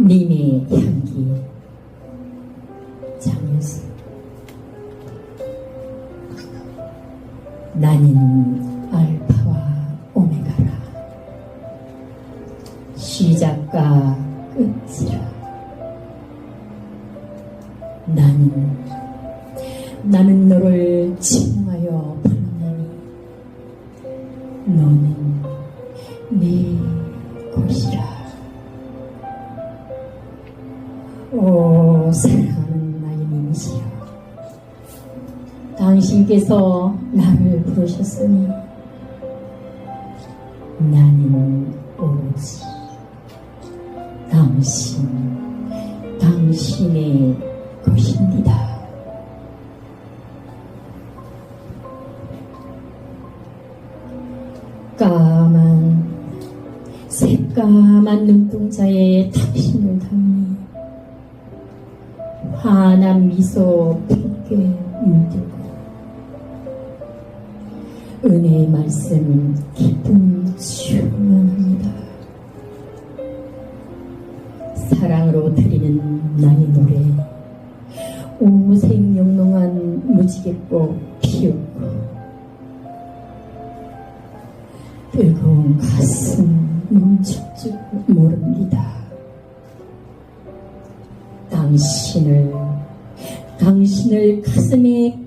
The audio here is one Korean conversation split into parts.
님의 향기 장유수 나는 알파와 오메가라. 시작과 끝이라. 나는 나는 너를 칭하여 부르나니. 너는 내 오 사랑하는 나의 님이시여 당신께서 나를 부르셨으니 나는 오로지 당신 당신의 것입니다. 까만 새까만 눈동자에 당신을 담니 환한 미소 붉게 물들고 은혜의 말씀 기쁨 충만합니다. 사랑으로 드리는 나의 노래 오색 영롱한 무지개꽃 피었고 뜨거운 가슴 멈출 줄 모릅니다. 당신을 당신을 가슴에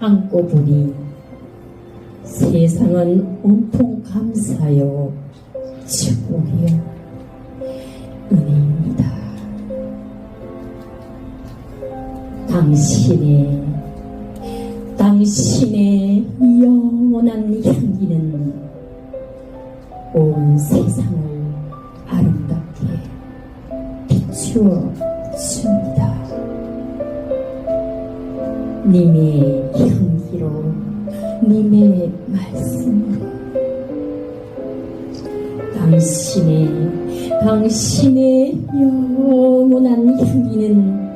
안고 보니 세상은 온통 감사요 축복이요 은혜입니다. 당신의 당신의 영원한 향기는 온 세상을 비추어 줍니다. 님의 향기로, 님의 말씀으로, 당신의, 당신의 영원한 향기는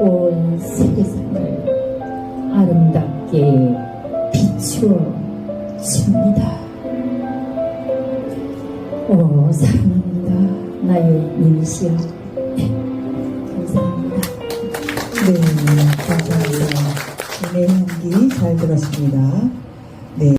온 세상을 아름답게 비추어 줍니다. 오, 사랑 합니다. 나의 님이시여. 네, 감사합니다. 네, 감사합니다. 네, 향기 잘 들었습니다.